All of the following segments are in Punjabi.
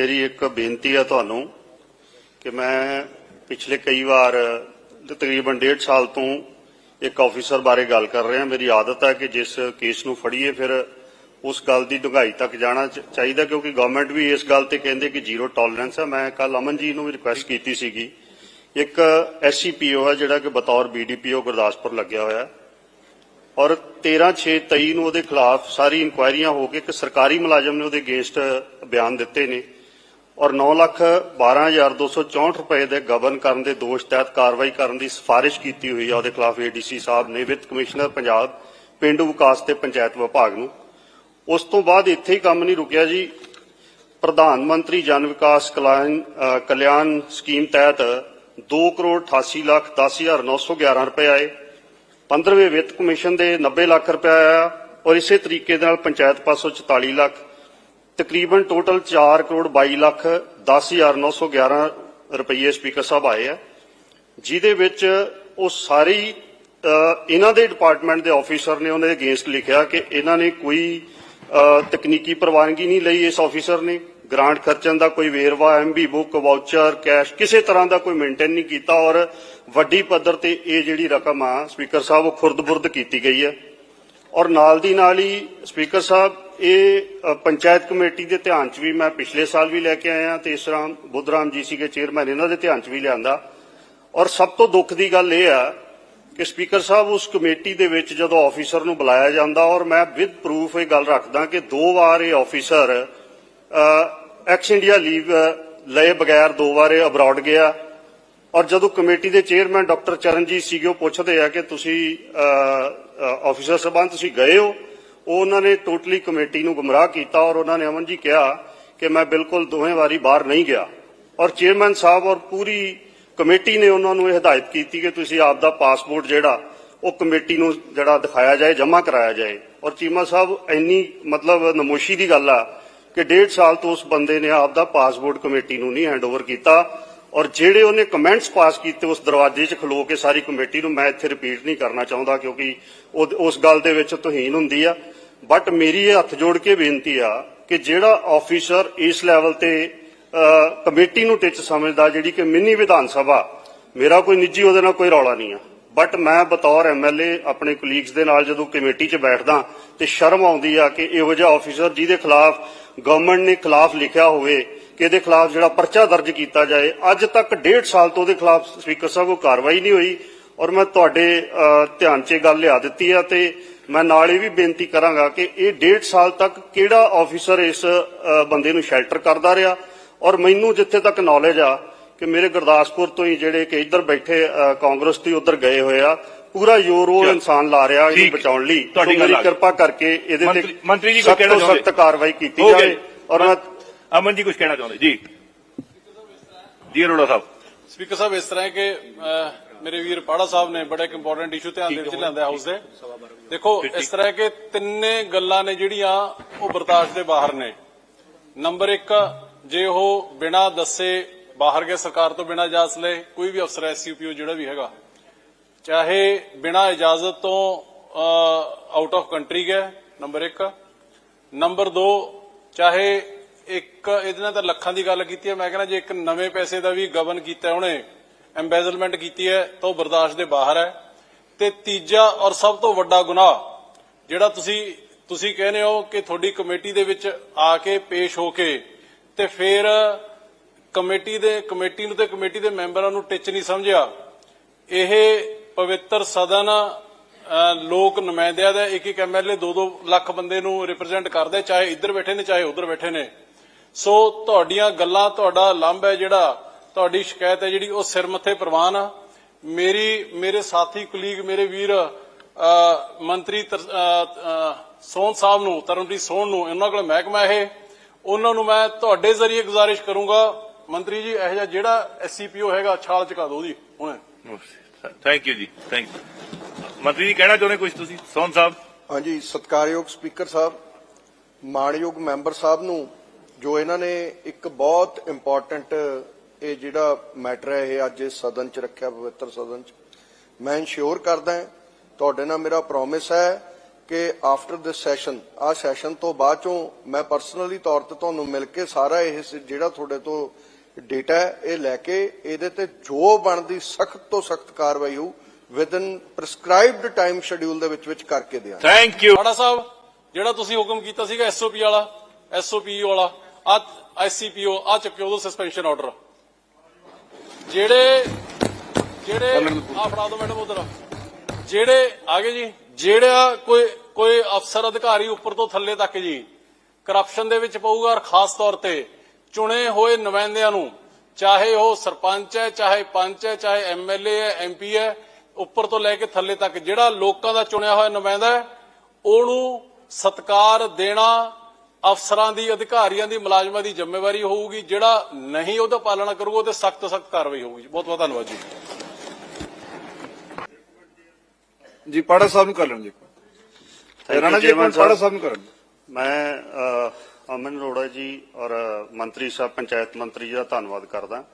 ਮੇਰੀ ਇੱਕ ਬੇਨਤੀ ਹੈ ਤੁਹਾਨੂੰ ਕਿ ਮੈਂ ਪਿਛਲੇ ਕਈ ਵਾਰ, ਤਕਰੀਬਨ ਡੇਢ ਸਾਲ ਤੋਂ ਇੱਕ ਆਫੀਸਰ ਬਾਰੇ ਗੱਲ ਕਰ ਰਿਹਾ। ਮੇਰੀ ਆਦਤ ਹੈ ਕਿ ਜਿਸ ਕੇਸ ਨੂੰ ਫੜੀਏ, ਫਿਰ ਉਸ ਗੱਲ ਦੀ ਡੂੰਘਾਈ ਤੱਕ ਜਾਣਾ ਚਾਹੀਦਾ, ਕਿਉਂਕਿ ਗਵਰਨਮੈਂਟ ਵੀ ਇਸ ਗੱਲ ਤੇ ਕਹਿੰਦੇ ਕਿ ਜ਼ੀਰੋ ਟੋਲਰੈਂਸ ਹੈ ਮੈਂ ਕੱਲ ਅਮਨ ਜੀ ਨੂੰ ਵੀ ਰਿਕੁਐਸਟ ਕੀਤੀ ਸੀਗੀ। ਇੱਕ ਐਸਸੀਪੀਓ ਹੈ ਜਿਹੜਾ ਕਿ ਬਤੌਰ ਬੀਡੀਪੀਓ ਗੁਰਦਾਸਪੁਰ ਲੱਗਿਆ ਹੋਇਆ। ਔਰ 13/6/23 ਨੂੰ ਉਹਦੇ ਖਿਲਾਫ ਸਾਰੀ ਇਨਕੁਆਇਰੀਆਂ ਹੋ ਕੇ ਇੱਕ ਸਰਕਾਰੀ ਮੁਲਾਜ਼ਮ ਨੇ ਉਹਦੇ ਅਗੇਂਸਟ ਬਿਆਨ ਦਿੱਤੇ ਨੇ। ਔਰ 9 ਲੱਖ 12264 ਰੁਪਏ ਦੇ ਗਬਨ ਕਰਨ ਦੇ ਦੋਸ਼ ਤਹਿਤ ਕਾਰਵਾਈ ਕਰਨ ਦੀ ਸਿਫਾਰਿਸ਼ ਕੀਤੀ ਹੋਈ ਹੈ ਉਹਦੇ ਖਿਲਾਫ ਏਡੀਸੀ ਸਾਹਿਬ ਨੇ ਵਿੱਤ ਕਮਿਸ਼ਨਰ ਪੰਜਾਬ ਪਿੰਡੂ ਵਿਕਾਸ ਤੇ ਪੰਚਾਇਤ ਵਿਭਾਗ ਨੂੰ। ਉਸ ਤੋਂ ਬਾਅਦ ਇੱਥੇ ਹੀ ਕੰਮ ਨਹੀਂ ਰੁਕਿਆ ਜੀ। ਪ੍ਰਧਾਨ ਮੰਤਰੀ ਜਨ ਵਿਕਾਸ ਕਲਿਆਣ ਕਲਿਆਣ ਸਕੀਮ ਤਹਿਤ 2 ਕਰੋੜ 88 ਲੱਖ 10911 ਰੁਪਏ ਆਏ। 15ਵੇਂ ਵਿੱਤ ਕਮਿਸ਼ਨ ਦੇ 90 ਲੱਖ ਰੁਪਏ ਆਇਆ ਔਰ ਇਸੇ ਤਰੀਕੇ ਦੇ ਨਾਲ ਪੰਚਾਇਤ ਪਾਸੋਂ 44 ਲੱਖ ਤਕਰੀਬਨ ਟੋਟਲ 4 ਕਰੋੜ 22 ਲੱਖ 10911 ਰੁਪਏ ਸਪੀਕਰ ਸਾਹਿਬ ਆਏ ਆ। ਜਿਹਦੇ ਵਿੱਚ ਉਹ ਸਾਰੀ ਅ, ਇਹਨਾਂ ਦੇ ਡਿਪਾਰਟਮੈਂਟ ਦੇ ਆਫੀਸਰ ਨੇ ਉਹਨੇ ਅਗੇਂਸਟ ਲਿਖਿਆ ਕਿ ਇਹਨਾਂ ਨੇ ਕੋਈ ਤਕਨੀਕੀ ਪ੍ਰਵਾਨਗੀ ਨਹੀਂ ਲਈ ਇਸ ਆਫੀਸਰ ਨੇ। ਗ੍ਰਾਂਟ ਖਰਚਣ ਦਾ ਕੋਈ ਵੇਰਵਾ ਐਮਬੀ ਬੁੱਕ ਵਾਊਚਰ ਕੈਸ਼ ਕਿਸੇ ਤਰ੍ਹਾਂ ਦਾ ਕੋਈ ਮੇਨਟੇਨ ਨਹੀਂ ਕੀਤਾ ਔਰ ਵੱਡੀ ਪੱਧਰ ਤੇ ਇਹ ਜਿਹੜੀ ਰਕਮ ਆ ਸਪੀਕਰ ਸਾਹਿਬ ਉਹ ਖੁਰਦ-ਬੁਰਦ ਕੀਤੀ ਗਈ ਹੈ। ਔਰ ਨਾਲ ਦੀ ਨਾਲ ਹੀ ਸਪੀਕਰ ਸਾਹਿਬ ਇਹ ਪੰਚਾਇਤ ਕਮੇਟੀ ਦੇ ਧਿਆਨ 'ਚ ਵੀ ਮੈਂ ਪਿਛਲੇ ਸਾਲ ਵੀ ਲੈ ਕੇ ਆਇਆ ਤੇ ਇਸ ਤਰ੍ਹਾਂ ਬੁੱਧਰਾਮ ਜੀ ਸੀਗੇ ਚੇਅਰਮੈਨ, ਇਹਨਾਂ ਦੇ ਧਿਆਨ 'ਚ ਵੀ ਲਿਆਂਦਾ। ਔਰ ਸਭ ਤੋਂ ਦੁੱਖ ਦੀ ਗੱਲ ਇਹ ਆ ਕਿ ਸਪੀਕਰ ਸਾਹਿਬ ਉਸ ਕਮੇਟੀ ਦੇ ਵਿੱਚ ਜਦੋਂ ਆਫੀਸਰ ਨੂੰ ਬੁਲਾਇਆ ਜਾਂਦਾ ਔਰ ਮੈਂ ਵਿਦ ਪ੍ਰੂਫ ਇਹ ਗੱਲ ਰੱਖਦਾ ਕਿ ਦੋ ਵਾਰ ਇਹ ਆਫੀਸਰ ਐਕਸ ਇੰਡੀਆ ਲੀਵ ਲਏ ਬਗੈਰ ਦੋ ਵਾਰ ਇਹ ਅਬਰਾਡ ਗਿਆ। ਔਰ ਜਦੋਂ ਕਮੇਟੀ ਦੇ ਚੇਅਰਮੈਨ ਡਾਕਟਰ ਚਰਨਜੀਤ ਸੀਗੇ ਉਹ ਪੁੱਛਦੇ ਆ ਕਿ ਤੁਸੀਂ ਆਫੀਸਰ ਸਾਹਿਬਾਨ ਤੁਸੀਂ ਗਏ ਹੋ? ਉਹ ਉਹਨਾਂ ਨੇ ਟੋਟਲੀ ਕਮੇਟੀ ਨੂੰ ਗੁੰਮਰਾਹ ਕੀਤਾ ਔਰ ਉਹਨਾਂ ਨੇ ਅਮਨ ਜੀ ਕਿਹਾ ਕਿ ਮੈਂ ਬਿਲਕੁਲ ਦੋਵੇਂ ਵਾਰੀ ਬਾਹਰ ਨਹੀਂ ਗਿਆ। ਔਰ ਚੇਅਰਮੈਨ ਸਾਹਿਬ ਔਰ ਪੂਰੀ ਕਮੇਟੀ ਨੇ ਉਹਨਾਂ ਨੂੰ ਇਹ ਹਦਾਇਤ ਕੀਤੀ ਕਿ ਤੁਸੀਂ ਆਪ ਦਾ ਪਾਸਪੋਰਟ ਜਿਹੜਾ, ਉਹ ਕਮੇਟੀ ਨੂੰ ਜਿਹੜਾ ਦਿਖਾਇਆ ਜਾਏ, ਜਮ੍ਹਾਂ ਕਰਾਇਆ ਜਾਏ। ਔਰ ਚੀਮਾ ਸਾਹਿਬ, ਇੰਨੀ ਮਤਲਬ ਨਮੋਸ਼ੀ ਦੀ ਗੱਲ ਆ ਕਿ ਡੇਢ ਸਾਲ ਤੋਂ ਉਸ ਬੰਦੇ ਨੇ ਆਪ ਦਾ ਪਾਸਪੋਰਟ ਕਮੇਟੀ ਨੂੰ ਨਹੀਂ ਹੈਂਡਓਵਰ ਕੀਤਾ। ਔਰ ਜਿਹੜੇ ਉਹਨੇ ਕਮੈਂਟਸ ਪਾਸ ਕੀਤੇ ਉਸ ਦਰਵਾਜ਼ੇ 'ਚ ਖਲੋ ਕੇ ਸਾਰੀ ਕਮੇਟੀ ਨੂੰ ਮੈਂ ਇੱਥੇ ਰਿਪੀਟ ਨਹੀਂ ਕਰਨਾ ਚਾਹੁੰਦਾ ਕਿਉਂਕਿ ਉਸ ਗੱਲ ਦੇ ਵਿੱਚ ਤੋਹੀਨ ਹੁੰਦੀ ਆ। ਬਟ ਮੇਰੀ ਇਹ ਹੱਥ ਜੋੜ ਕੇ ਬੇਨਤੀ ਆ ਕਿ ਜਿਹੜਾ ਆਫੀਸਰ ਇਸ ਲੈਵਲ ਤੇ ਕਮੇਟੀ ਨੂੰ ਟਿੱਚ ਸਮਝਦਾ ਜਿਹੜੀ ਕਿ ਮਿੰਨੀ ਵਿਧਾਨ ਸਭਾ, ਮੇਰਾ ਕੋਈ ਨਿੱਜੀ ਉਹਦੇ ਨਾਲ ਕੋਈ ਰੌਲਾ ਨਹੀਂ ਆ। ਬਟ ਮੈਂ ਬਤੌਰ ਐਮਐਲਏ ਆਪਣੇ ਕੁਲੀਗਸ ਦੇ ਨਾਲ ਜਦੋਂ ਕਮੇਟੀ 'ਚ ਬੈਠਦਾ ਤੇ ਸ਼ਰਮ ਆਉਂਦੀ ਆ ਕਿ ਇਹੋ ਜਿਹਾ ਆਫੀਸਰ ਜਿਹਦੇ ਖਿਲਾਫ ਗਵਰਨਮੈਂਟ ਨੇ ਖਿਲਾਫ ਲਿਖਿਆ ਹੋਵੇ ਇਹਦੇ ਖਿਲਾਫ ਜਿਹੜਾ ਪਰਚਾ ਦਰਜ ਕੀਤਾ ਜਾਏ ਅੱਜ ਤੱਕ ਡੇਢ ਸਾਲ ਤੋਂ ਉਹਦੇ ਖਿਲਾਫ ਸਪੀਕਰ ਸਾਹਿਬ ਉਹ ਕਾਰਵਾਈ ਨਹੀਂ ਹੋਈ ਔਰ ਮੈਂ ਤੁਹਾਡੇ ਧਿਆਨ 'ਚ ਇਹ ਗੱਲ ਲਿਆ ਦਿੱਤੀ ਆ ਤੇ ਮੈਂ ਨਾਲ ਇਹ ਵੀ ਬੇਨਤੀ ਕਰਾਂਗਾ ਕਿ ਇਹ ਡੇਢ ਸਾਲ ਤੱਕ ਕਿਹੜਾ ਆਫੀਸਰ ਇਸ ਬੰਦੇ ਨੂੰ ਸ਼ੈਲਟਰ ਕਰਦਾ ਰਿਹਾ ਔਰ ਮੈਨੂੰ ਜਿੱਥੇ ਤੱਕ ਨੌਲੇਜ ਆ ਕਿ ਮੇਰੇ ਗੁਰਦਾਸਪੁਰ ਤੋਂ ਹੀ ਜਿਹੜੇ ਕਿ ਇੱਧਰ ਬੈਠੇ ਕਾਂਗਰਸ ਤੋਂ ਹੀ ਉੱਧਰ ਗਏ ਹੋਏ ਆ ਪੂਰਾ ਜ਼ੋਰ ਉਹ। ਇਨਸਾਨ ਲਾ ਰਿਹਾ ਇਹਨੂੰ। ਬਚਾਉਣ ਲਈ ਤੁਹਾਡੀ। ਕਿਰਪਾ ਕਰਕੇ ਇਹਦੇ ਤੇ ਮੰਤਰੀ ਜੀ ਕੋਈ ਸਖਤ ਕਹਿਣਾ ਚਾਹੁੰਦੇ? ਸਖਤ ਕਾਰਵਾਈ ਕੀਤੀ ਹੋ ਜਾਵੇ। ਔਰ ਮੈਂ ਅਮਨ ਜੀ ਕੁਝ ਕਹਿਣਾ ਚਾਹੁੰਦੇ? ਜੀ। ਜੀ ਅਰੋੜਾ ਸਾਹਿਬ। ਸਪੀਕਰ ਸਾਹਿਬ ਇਸ ਤਰ੍ਹਾਂ ਹੈ ਕਿ ਅਹ, ਮੇਰੇ ਵੀਰ ਪਾੜਾ ਸਾਹਿਬ ਨੇ ਬੜਾ ਇੱਕ ਇੰਪੋਰਟੈਂਟ ਇਸ਼ੂ ਧਿਆਨ ਦੇ ਵਿੱਚ ਲਿਆਂਦਾ ਹਾਊਸ ਦੇ। ਦੇਖੋ ਇਸ ਤਰ੍ਹਾਂ ਹੈ ਕਿ ਤਿੰਨੇ ਗੱਲਾਂ ਨੇ ਜਿਹੜੀਆਂ ਉਹ ਬਰਦਾਸ਼ਤ ਦੇ ਬਾਹਰ ਨੇ। ਨੰਬਰ 1 ਜੇ ਉਹ ਬਿਨਾ ਦੱਸੇ ਬਾਹਰ ਗਏ ਸਰਕਾਰ ਤੋਂ ਬਿਨਾ ਇਜਾਜ਼ਤ ਲਏ ਕੋਈ ਵੀ ਅਫਸਰ ਐਸਯੂਪੀਓ ਜਿਹੜਾ ਵੀ ਹੈਗਾ ਚਾਹੇ ਬਿਨਾ ਇਜਾਜ਼ਤ ਤੋਂ ਆਊਟ ਆਫ ਕੰਟਰੀ ਗਿਆ ਨੰਬਰ 1 ਨੰਬਰ 2 ਚਾਹੇ ਇੱਕ ਇਹਦੇ ਨਾਲ ਤਾਂ ਲੱਖਾਂ ਦੀ ਗੱਲ ਕੀਤੀ ਹੈ। ਮੈਂ ਕਹਿੰਦਾ ਜੇ ਇੱਕ ਨਵੇਂ ਪੈਸੇ ਦਾ ਵੀ ਗਵਨ ਕੀਤਾ ਉਹਨੇ ਐਮਬੈਜ਼ਲਮੈਂਟ ਕੀਤੀ ਹੈ, ਤਾਂ ਉਹ ਬਰਦਾਸ਼ਤ ਦੇ ਬਾਹਰ ਹੈ। ਤੇ ਤੀਜਾ ਔਰ ਸਭ ਤੋਂ ਵੱਡਾ ਗੁਨਾਹ, ਜਿਹੜਾ ਤੁਸੀਂ ਤੁਸੀਂ ਕਹਿੰਦੇ ਹੋ ਕਿ ਤੁਹਾਡੀ ਕਮੇਟੀ ਦੇ ਵਿੱਚ ਆ ਕੇ ਪੇਸ਼ ਹੋ ਕੇ ਤੇ ਫਿਰ ਕਮੇਟੀ ਦੇ, ਕਮੇਟੀ ਨੂੰ ਤੇ ਕਮੇਟੀ ਦੇ ਮੈਂਬਰਾਂ ਨੂੰ ਟਿੱਚ ਨਹੀਂ ਸਮਝਿਆ। ਇਹ ਪਵਿੱਤਰ ਸਦਨ ਲੋਕ ਨੁਮਾਇੰਦਿਆਂ ਦਾ ਇੱਕ ਇੱਕ ਐਮਐਲਏ 2-2 ਲੱਖ ਬੰਦੇ ਨੂੰ ਰਿਪਰੈਜ਼ੈਂਟ ਕਰਦੇ, ਚਾਹੇ ਇੱਧਰ ਬੈਠੇ ਨੇ, ਚਾਹੇ ਉੱਧਰ ਬੈਠੇ ਨੇ। ਸੋ ਤੁਹਾਡੀਆਂ ਗੱਲਾਂ ਤੁਹਾਡਾ ਲੰਬ ਹੈ ਜਿਹੜਾ ਤੁਹਾਡੀ ਸ਼ਿਕਾਇਤ ਹੈ ਜਿਹੜੀ ਉਹ ਸਿਰ ਮੱਥੇ ਪ੍ਰਵਾਨ ਆ। ਮੇਰੀ ਮੇਰੇ ਸਾਥੀ ਕੁਲੀਗ ਮੇਰੇ ਵੀਰ ਮੰਤਰੀ ਸੋਹਣ ਸਾਹਿਬ ਨੂੰ ਤਰਨਪ੍ਰੀਤ ਸੋਹਣ ਨੂੰ ਉਹਨਾਂ ਕੋਲ ਮਹਿਕਮਾ ਇਹ। ਉਹਨਾਂ ਨੂੰ ਮੈਂ ਤੁਹਾਡੇ ਜ਼ਰੀਏ ਗੁਜ਼ਾਰਿਸ਼ ਕਰੂੰਗਾ। ਮੰਤਰੀ ਜੀ ਇਹ ਜਿਹਾ ਜਿਹੜਾ ਐਸਸੀਪੀਓ ਹੈਗਾ ਛਾਲ ਚਕਾ ਦਿਓ ਜੀ ਹੁਣੇ। ਥੈਂਕ ਯੂ ਜੀ ਥੈਂਕ ਯੂ ਮੰਤਰੀ ਜੀ ਕਹਿਣਾ ਚਾਹੁੰਦੇ ਕੁਝ ਤੁਸੀਂ? ਸੋਨ ਸਾਹਿਬ। ਹਾਂਜੀ ਸਤਿਕਾਰਯੋਗ ਸਪੀਕਰ ਸਾਹਿਬ ਮਾਣਯੋਗ ਮੈਂਬਰ ਸਾਹਿਬ ਨੂੰ ਜੋ ਇਹਨਾਂ ਨੇ ਇੱਕ ਬਹੁਤ ਇੰਪੋਰਟੈਂਟ ਇਹ ਜਿਹੜਾ ਮੈਟਰ ਹੈ ਇਹ ਅੱਜ ਇਸ ਸਦਨ 'ਚ ਰੱਖਿਆ ਪਵਿੱਤਰ ਸਦਨ 'ਚ। ਮੈਂ ਇਨਸ਼ੋਰ ਕਰਦਾ ਹਾਂ ਤੁਹਾਡੇ ਨਾਲ ਮੇਰਾ ਪ੍ਰੋਮਿਸ ਹੈ ਕਿ ਆਫਟਰ ਦਿਸ ਸੈਸ਼ਨ ਆ ਸੈਸ਼ਨ ਤੋਂ ਬਾਅਦ ਚੋਂ ਮੈਂ ਪਰਸਨਲੀ ਤੌਰ ਤੇ ਤੁਹਾਨੂੰ ਮਿਲ ਕੇ ਸਾਰਾ ਇਹ ਜਿਹੜਾ ਤੁਹਾਡੇ ਤੋਂ ਡੇਟਾ ਹੈ ਇਹ ਲੈ ਕੇ ਇਹਦੇ ਤੇ ਜੋ ਬਣਦੀ ਸਖਤ ਤੋਂ ਸਖਤ ਕਾਰਵਾਈ ਹੋਊ ਵਿਦਨ ਪ੍ਰਸਕ੍ਰਾਈਬਡ ਟਾਈਮ ਸ਼ੈਡਿਊਲ ਦੇ ਵਿੱਚ ਵਿੱਚ ਕਰਕੇ ਦਿਆਂਗੇ। ਥੈਂਕ ਯੂ ਪਾੜਾ ਸਾਹਿਬ ਜਿਹੜਾ ਤੁਸੀਂ ਹੁਕਮ ਕੀਤਾ ਸੀਗਾ ਐਸਓਪੀ ਵਾਲਾ ਐਸਓਪੀ ਵਾਲਾ ਆ ਐਸਸੀਪੀਓ ਆ ਚੱਕਿਓ ਉਹ ਸਸਪੈਂਸ਼ਨ ਆਰਡਰ ਜਿਹੜੇ ਜਿਹੜੇ ਆ ਫੜਾ ਦਿਓ ਮੈਡਮ ਉਧਰ। ਜਿਹੜੇ ਆਗੇ ਜੀ ਜਿਹੜਾ ਕੋਈ ਕੋਈ ਅਫਸਰ ਅਧਿਕਾਰੀ ਉੱਪਰ ਤੋਂ ਥੱਲੇ ਤੱਕ ਜੀ ਕਰਪਸ਼ਨ ਦੇ ਵਿੱਚ ਪਊਗਾ ਔਰ ਖਾਸ ਤੌਰ ਤੇ ਚੁਣੇ ਹੋਏ ਨੁਮਾਇੰਦਿਆਂ ਨੂੰ ਚਾਹੇ ਉਹ ਸਰਪੰਚ ਹੈ ਚਾਹੇ ਪੰਚ ਹੈ ਚਾਹੇ ਐਮਐਲਏ ਹੈ ਐਮਪੀ ਹੈ ਉੱਪਰ ਤੋਂ ਲੈ ਕੇ ਥੱਲੇ ਤੱਕ ਜਿਹੜਾ ਲੋਕਾਂ ਦਾ ਚੁਣਿਆ ਹੋਇਆ ਨੁਮਾਇੰਦਾ ਹੈ ਉਹਨੂੰ ਸਤਕਾਰ ਦੇਣਾ ਅਫਸਰਾਂ ਦੀ ਅਧਿਕਾਰੀਆਂ ਦੀ ਮੁਲਾਜ਼ਮਾਂ ਦੀ ਜ਼ਿੰਮੇਵਾਰੀ ਹੋਊਗੀ ਜਿਹੜਾ ਨਹੀਂ ਉਹਦਾ ਪਾਲਣਾ ਕਰੂਗਾ ਉਹਤੇ ਸਖਤ ਸਖਤ ਕਾਰਵਾਈ ਹੋਊਗੀ। ਬਹੁਤ ਬਹੁਤ ਧੰਨਵਾਦ ਜੀ। ਜੀ ਪਾੜਾ ਸਾਹਿਬ ਨੂੰ ਕਰ ਲੈਣ ਜੀ। ਰਾਣਾ ਜੀ ਪਾੜਾ ਸਾਹਿਬ। ਨੂੰ ਕਰਨ ਮੈਂ ਅ, ਅਮਨ ਅਰੋੜਾ ਜੀ ਔਰ ਮੰਤਰੀ ਸਾਹਿਬ ਪੰਚਾਇਤ ਮੰਤਰੀ ਜੀ ਦਾ ਧੰਨਵਾਦ ਕਰਦਾ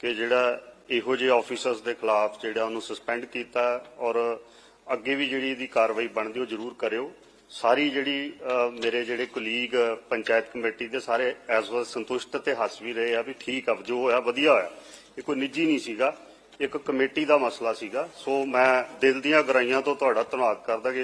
ਕਿ ਜਿਹੜਾ ਇਹੋ ਜਿਹੇ ਆਫੀਸਰਸ ਦੇ ਖਿਲਾਫ ਜਿਹੜਾ ਉਹਨੂੰ ਸਸਪੈਂਡ ਕੀਤਾ ਔਰ ਅੱਗੇ ਵੀ ਜਿਹੜੀ ਇਹਦੀ ਕਾਰਵਾਈ ਬਣਦੀ ਉਹ ਜ਼ਰੂਰ ਕਰਿਓ। ਸਾਰੀ ਜਿਹੜੀ ਮੇਰੇ ਜਿਹੜੇ ਕੁਲੀਗ ਪੰਚਾਇਤ ਕਮੇਟੀ ਦੇ ਸਾਰੇ ਐਸ ਵੈਲ ਸੰਤੁਸ਼ਟ ਤੇ ਹੱਸ ਵੀ ਰਹੇ ਆ ਵੀ ਠੀਕ ਆ, ਜੋ ਹੋਇਆ ਵਧੀਆ ਹੋਇਆ। ਇਹ ਕੋਈ ਨਿੱਜੀ ਨਹੀਂ ਸੀਗਾ, ਇੱਕ ਕਮੇਟੀ ਦਾ ਮਸਲਾ ਸੀਗਾ। ਸੋ ਮੈਂ ਦਿਲ ਦੀਆਂ ਗਰਾਈਆਂ ਤੋਂ ਤੁਹਾਡਾ ਧੰਨਵਾਦ ਕਰਦਾ ਕਿ